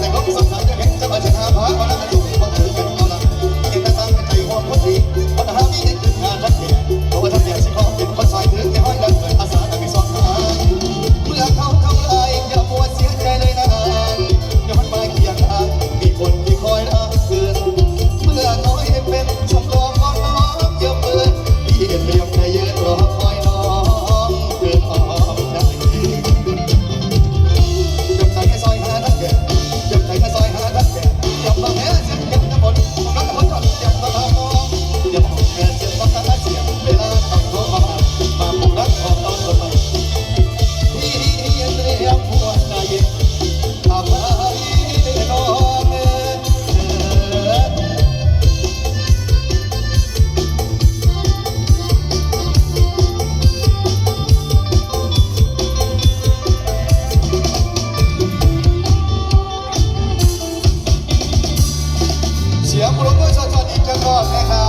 แต่ก็สงสัยจะเห็นจะมาชนะพระมาแล้วอยู่ียงปรบมือสดๆอีกครั้งนะครับ